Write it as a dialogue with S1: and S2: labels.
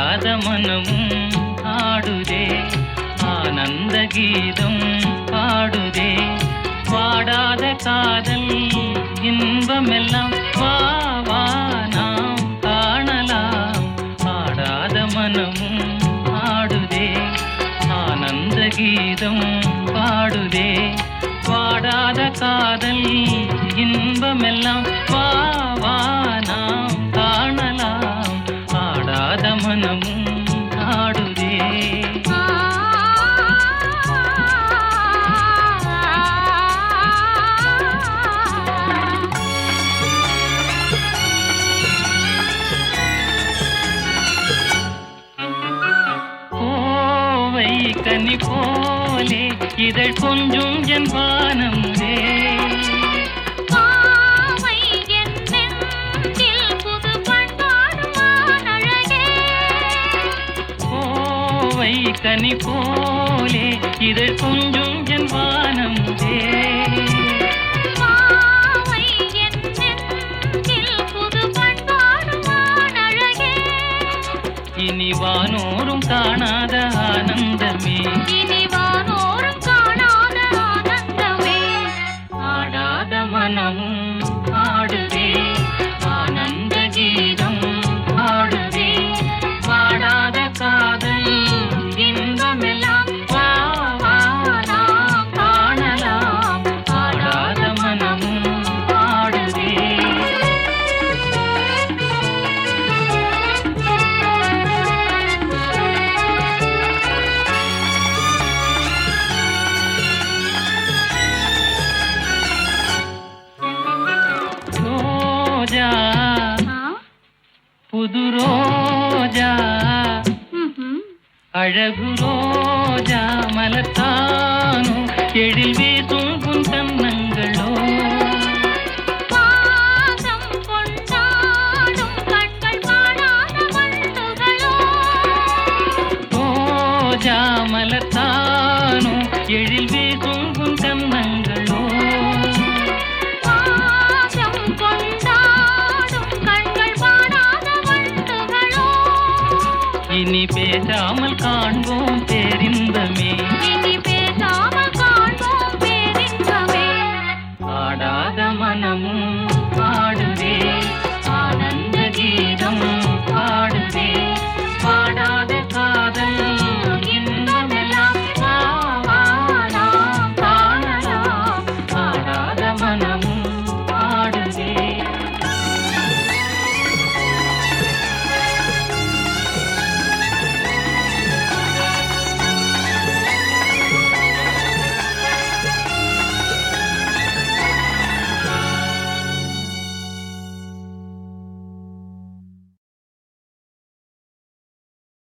S1: ஆடாத மனமும் ஆடுதே ஆனந்த கீதம் பாடுதே வாடாத காதல் இன்பமெல்லாம் வா வா நாம் காணலாம். ஆடாத மனமும் ஆடுதே ஆனந்த கீதம் பாடுதே. பாடாத காதல் இன்பமெல்லாம் வா கனி போலே இதழ் கொஞ்சும் என். கோவை கனி போலே இதழ் கொஞ்சும் என் வானமுதே
S2: பாவை
S1: இனி வானோரும் காணாத ஆனந்தமே. அழகு ரோஜா மலத்தானோ எழில் வீசும்
S2: வண்டுகளோ.
S1: ரோஜா மலத்தானோ எழில் வீசும் இனி பேசாமல் காண்போம் பேரின்பமே. இனி பேசாமல்